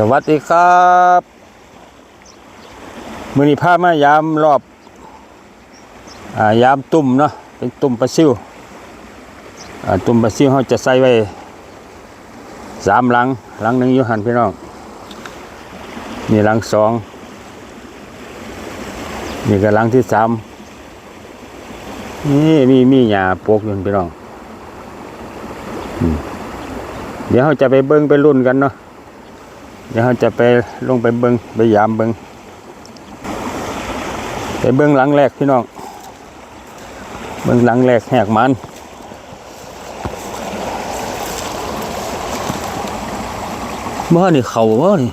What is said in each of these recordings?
สวัสดีครับมือนี้พามายามรอบอายามตุ่มเนาะเป็นตุ่มปลาซิวตุ่มปลาซิวเขาจะใส่ไว้สามหลังหลังหนึ่งอยู่หันพี่น้องนี่หลังสองนี่ก็หลังที่สามนี่มีมีหญ้าปกอยู่พี่น้องเดี๋ยวเขาจะไปเบิ้งไปรุ่นกันเนาะ เดี๋ยวเราจะไปลงไปเบิงไปยามเบิงไปเบิงหลังแรกพี่น้อง เบิงหลังแรกแหกมันบ่นี่เขาบ่นี่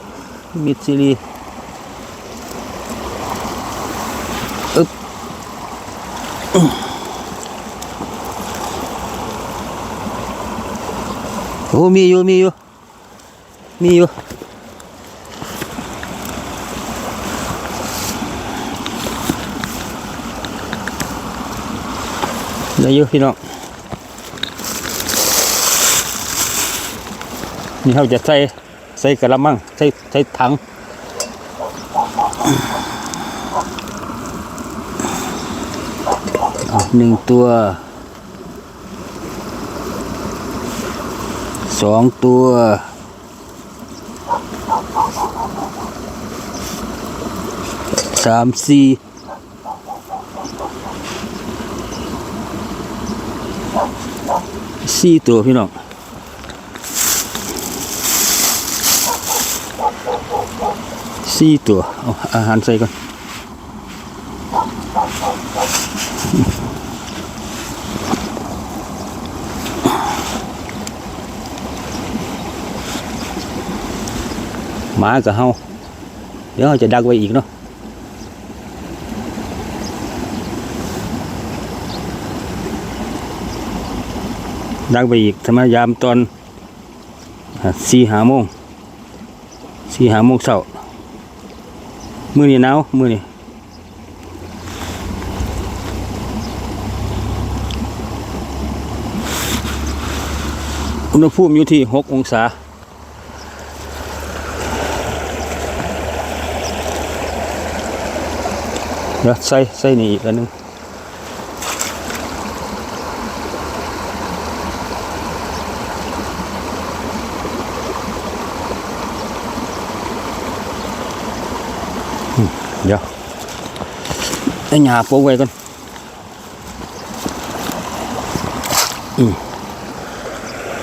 มิดซีรีอึ๊บโอ้มีอยู่มีอยู่มีอยู่ ได้เยอะพี่น้องนี่เขาจะใส่ใส่กระมังใส่ใส่ถังหนึ่งตัวสองตัวสามสี่ สี่ตัวพี่น้องสี่ตัวเอาอาหารใส่ก่อนหมากับเฮาเดี๋ยวเราจะดักไว้อีกเนาะ ดักไปอีกทำไมยามตอนสี่หาโมงสี่หาโมงเช้ามือนี่หนาวมือนี่อุณหภูมิอยู่ที่หกองศาเดี๋ยวใส่ใส่นี่อีกอันนึง เดี๋ยวไอ้หยาโป๊กไว้ก่อนอืม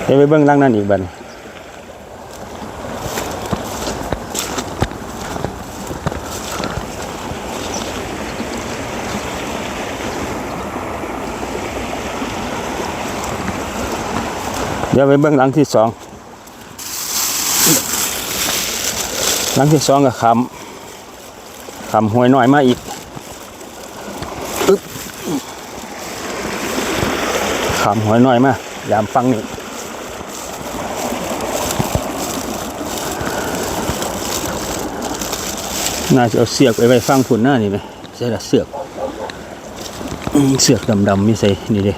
เดี๋ยวไปเบิ้งล่างนั่นอีกบัดนเดี๋ยวไปเบิ้งหลังที่สอง หลังที่สองกับคำ ทำหวยหน่อยมาอีกอึ๊บขำหวยหน่อยมายามฟังนี่น่าจะเอาเสือกไปไว้ฟังผุนหน้านี่ไหมใช่ละเสือกเสือกดำๆมีใส่นี่เด้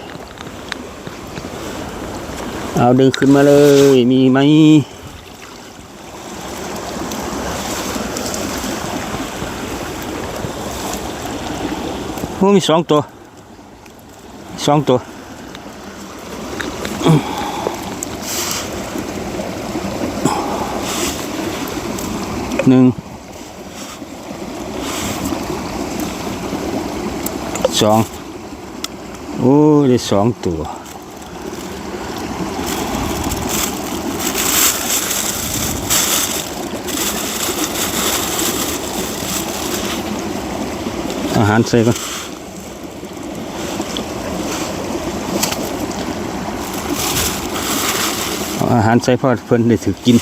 เอาดึงขึ้นมาเลยมีไหม โอ้มีสองตัวสองตัวหนึ่งสองโอ้ได้สองตัวอาหารใส่ก่อน อาหารใส่พ่อเพิ่นได้ถือกิน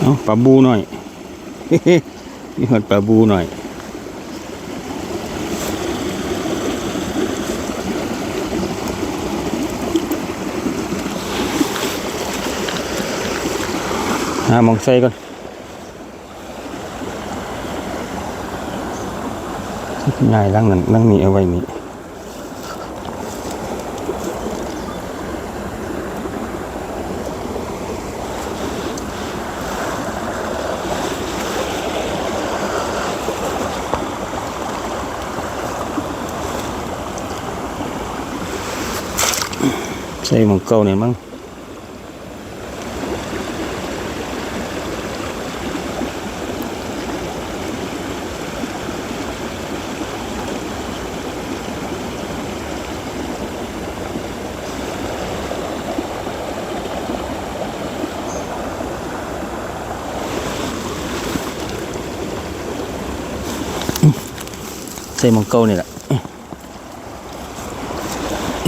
เอาปลาบูหน่อยมีหอดปลาบูหน่อยหามองใส่ก่อน ยายร่างนั้นนั่งนี่เอาไว้นี่ใช่หมองเก่าเนี่ยมั้ง ใส่มองเก่านี่แหละ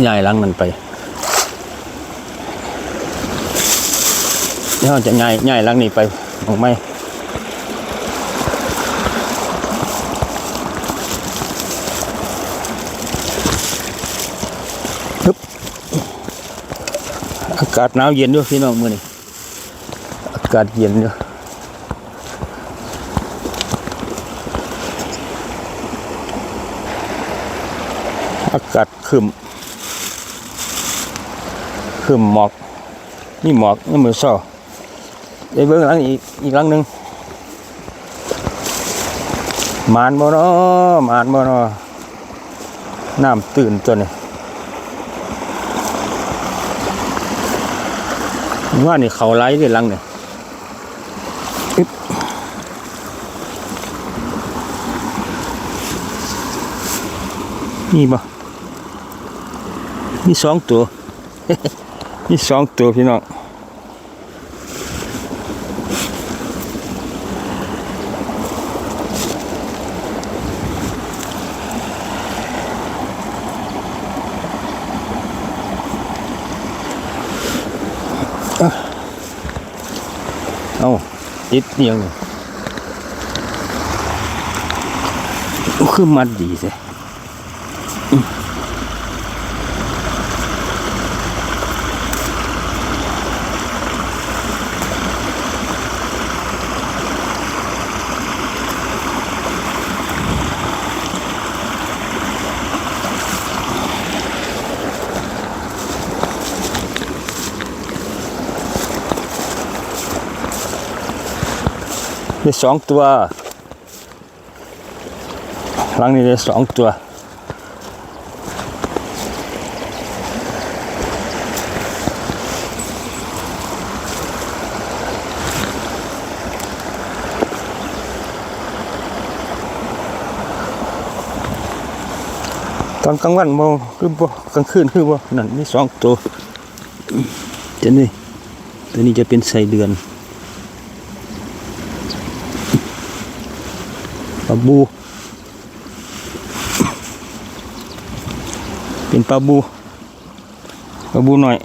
ย้ายหลังมันไปเดี๋ยวจะย้ายย้ายหลังนี้ไปออกไมฮึบอากาศหนาวเย็นด้วยพี่น้องมือนี่อากาศเย็นด้วย อากาศคึมครึมหมอกนี่หมอกนี่มือซ้อได้เบิ้งหลังอีกอีกหลังหนึ่งมานบ่เนาะมานบ่เนาะน้ำตื่นตัวนี้ว่านี่เขาไล่ด้วยหลังเนี่ยอึ๊บนี่บ่ มีสองตัว มีสองตัวพี่น้องเอาติดเนียงคือมัดดีสิ ได้สองตัว หลังนี้ได้สองตัว ตอนกลางวันโมคือบ่กลางคืนคือบ่นั่นมีสองตัวเจะนี่ตัวนี้จะเป็นไส้เดือน ปลาบู เป็นปลาบู ปลาบูหน่อย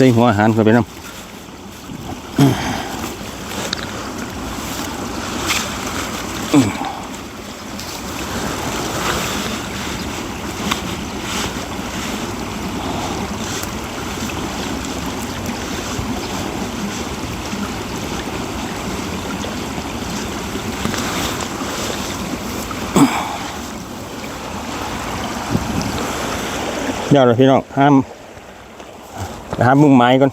ใส่หัวอาหารเข้าไปน้ำเดี๋ยวเราพี่น้องห้าม ไปหามุงไม้ก่อน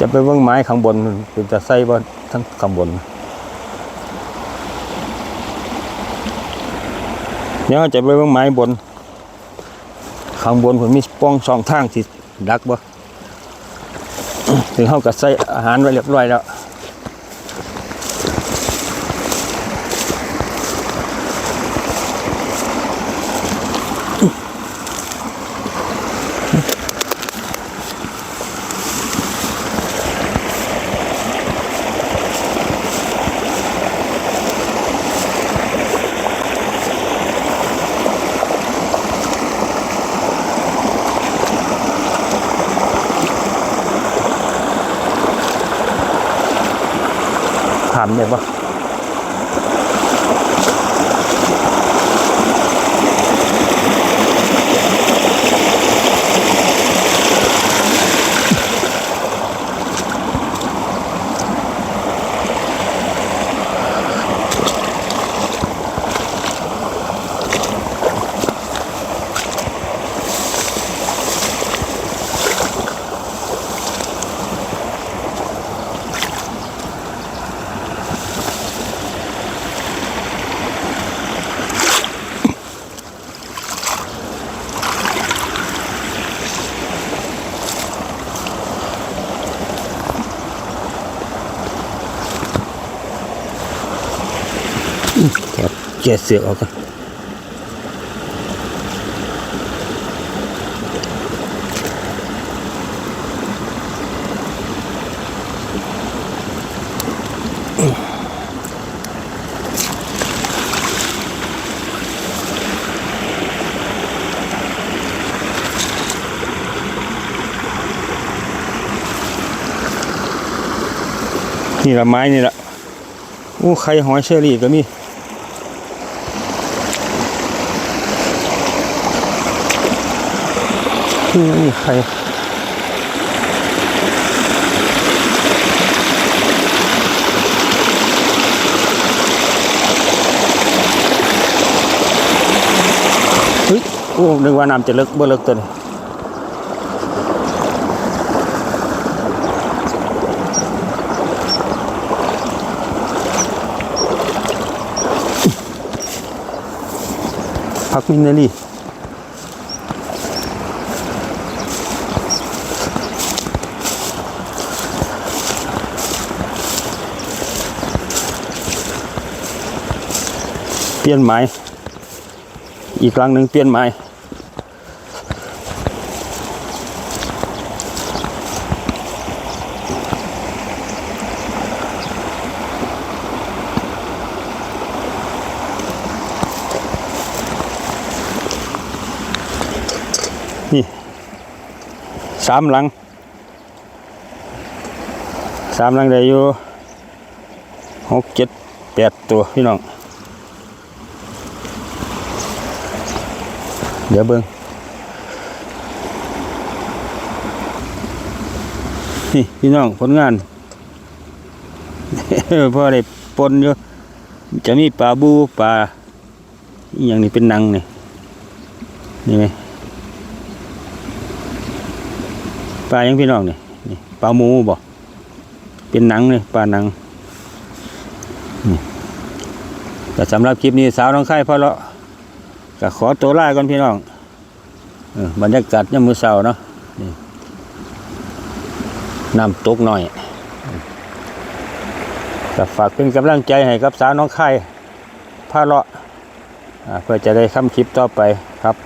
จะไปเบิ่งไม้ข้างบนเป็นจะใส่บ่ทั้งข้างบน เดี๋ยวจะไปเบิ่งไม้บน ข้างบนผมมีป้องสองทางที่ดักบ่ถึงเขาก็ใส่อาหารไว้เรียบร้อยแล้ว ถามได้ปะ กะเสือกออกก่อนนี่ละไม้นี่ละโอ้ไข่หอยเชอรี่ก็มี นี่นี่มีใครเฮ้ยโอ้นึกว่าน้ำจะเลิกเบ่เลิกตัวนี้พักมินเปลี่ ยนไม้ อีกครั้งหนึ่งเปลี่ยนไม้นี่สามหลังสามหลังได้อยู่หกเจ็ดแปดตัวพี่น้อง เดี๋ยวเบิ้งนี่พี่น้องผลงานพ่อได้ปนอยู่จะมีปลาบูปลาอย่างนี้เป็นนังนี่นี่ไหมปลายังพี่น้องนี่นี่ปลาหมูบ่เป็นหนังนี่ปลาหนังแต่สำหรับคลิปนี้สาวน้องไข่พ่อเลาะ ก็ขอตัวลาก่อนพี่น้องบรรยากาศยามมื้อเช้าเนาะน้ำตกหน่อยก็ฝากเป็นกำลังใจให้กับสาวน้องไข่พาเลาะเพื่อจะได้ทำคลิปต่อไปครับ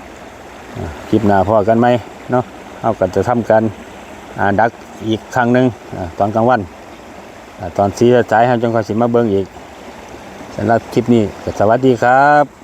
คลิปหน้าพอกันไหมเนาะเอากันจะทำกันอ่าดักอีกครั้งหนึ่งอตอนกลางวันอตอนสีสายๆเราจงคอยสิมาเบิ่งอีกสำหรับคลิปนี้สวัสดีครับ